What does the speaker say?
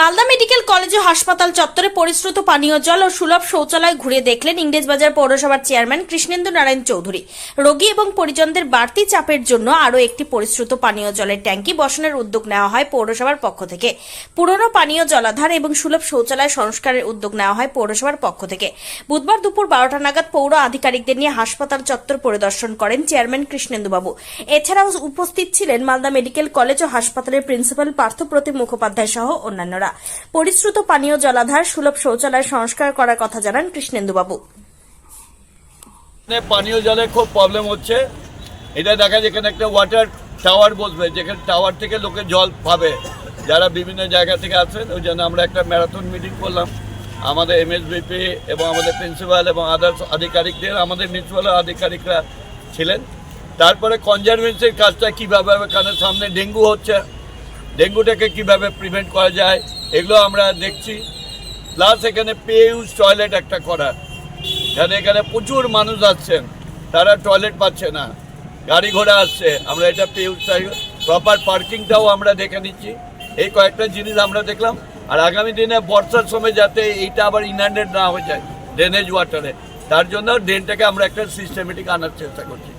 Malda medical college ও হাসপাতাল চত্বরে পরিশ্রুত পানীয় জল ও সুলভ শৌচালয় ঘুরে দেখলেন ইংরেজবাজার পৌরসভার চেয়ারম্যান কৃষ্ণেন্দু নারায়ণ চৌধুরী। রোগী এবং পরিজনদের বাড়তি চাপের জন্য আরও একটি পরিশ্রুত পানীয় জলের ট্যাঙ্কি বসানোর উদ্যোগ নেওয়া হয় পৌরসভার পক্ষ থেকে। পুরনো পানীয় জলাধার এবং সুলভ শৌচালয় সংস্কারের উদ্যোগ নেওয়া হয় পৌরসভার পক্ষ থেকে। বুধবার দুপুর বারোটা নাগাদ পৌর আধিকারিকদের নিয়ে হাসপাতাল চত্বর পরিদর্শন করেন চেয়ারম্যান কৃষ্ণেন্দুবাবু। এছাড়াও উপস্থিত ছিলেন মালদা মেডিকেল কলেজ ও হাসপাতালের প্রিন্সিপাল পার্থপ্রতিম মুখোপাধ্যায় সহ অন্যান্যরা। পরিশ্রুত পানীয় জলাধার সুলভ শৌচালয় সংস্কার করার কথা জানান কৃষ্ণেন্দুবাবু। পানীয় জলের খুব প্রবলেম হচ্ছে। এটা দেখা যায় এখানে একটা ওয়াটার টাওয়ার বসবে, যেখানে টাওয়ার থেকে লোকে জল পাবে। যারা বিভিন্ন জায়গা থেকে আসেন, ওই জন্য আমরা একটা ম্যারাথন মিটিং করলাম। আমাদের এমএসবিপি এবং আমাদের প্রিন্সিপাল এবং আদার্স আধিকারিকদের, আমাদের মিউনিসিপ্যাল আধিকারিকরা ছিলেন। তারপরে কনজারভেন্সির কাজটা কীভাবে হবে? কারণ সামনে ডেঙ্গু হচ্ছে। ডেঙ্গুটাকে কীভাবে প্রিভেন্ট করা যায়? এগুলো আমরা দেখছি। প্লাস এখানে পে ইউজ টয়লেট একটা করা এখানে এখানে প্রচুর মানুষ আসছেন। তারা টয়লেট পাচ্ছে না। গাড়ি ঘোড়া আসছে। আমরা এটা পে ইউজ প্রপার পার্কিংটাও আমরা দেখে নিচ্ছি। এই কয়েকটা জিনিস আমরা দেখলাম। আর আগামী দিনে বর্ষার সময় যাতে এইটা আবার ইনহ্যান্ডেড না হয়ে যায় ড্রেনেজ ওয়াটারে তার জন্য ড্রেনটাকে আমরা একটা সিস্টেমেটিক আনার চেষ্টা করছি।